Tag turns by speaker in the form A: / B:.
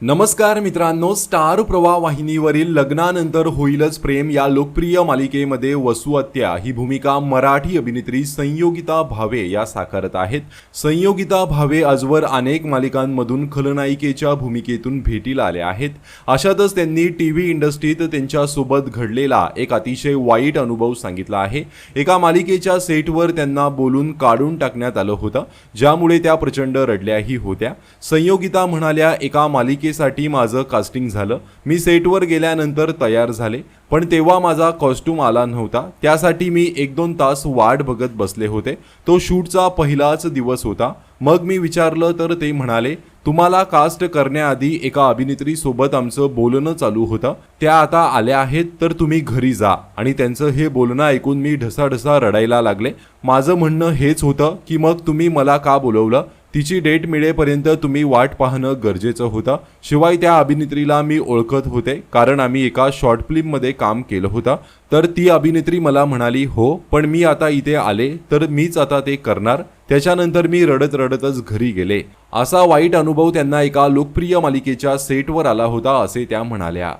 A: नमस्कार मित्रांनो स्टार प्रवाह वाहिनीवरील लग्नानंतर होईलच प्रेम या लोकप्रिय मालिकेमध्ये वसुहत्या ही भूमिका मराठी अभिनेत्री संयोगिता भावे या साकारत आहेत. संयोगिता भावे आजवर अनेक मालिकांमधून खलनायिकेच्या भूमिकेतून भेटीला आल्या आहेत. अशातच त्यांनी टी व्ही इंडस्ट्रीत त्यांच्यासोबत घडलेला एक अतिशय वाईट अनुभव सांगितला आहे. एका मालिकेच्या सेटवर त्यांना बोलून काढून टाकण्यात आलं होतं ज्यामुळे त्या प्रचंड रडल्याही होत्या. संयोगिता म्हणाल्या एका मालिके मालिकेसाठी माझं कास्टिंग झालं. मी सेटवर गेल्यानंतर तयार झाले पण तेव्हा माझा कॉस्ट्यूम आला नव्हता. त्यासाठी मी एक दोन तास वाट बघत बसले होते. तो शूटचा पहिलाच दिवस होता. मग मी विचारलं तर ते म्हणाले तुम्हाला कास्ट करण्याआधी एका अभिनेत्री सोबत आमचं बोलणं चालू होतं. त्या आता आल्या आहेत तर तुम्ही घरी जा. आणि त्यांचं हे बोलणं ऐकून मी ढसाढसा रडायला लागले. माझं म्हणणं हेच होतं की मग तुम्ही मला का बोलवलं? तिची डेट मिळेपर्यंत तुम्ही वाट पाहणं गरजेचं होतं. शिवाय त्या अभिनेत्रीला मी ओळखत होते कारण आम्ही एका शॉर्ट फिल्ममध्ये काम केलं होतं. तर ती अभिनेत्री मला म्हणाली हो पण मी आता इथे आले तर मीच आता ते करणार. त्याच्यानंतर मी रडत रडतच घरी गेले. असा वाईट अनुभव त्यांना एका लोकप्रिय मालिकेच्या सेटवर आला होता असे त्या म्हणाल्या.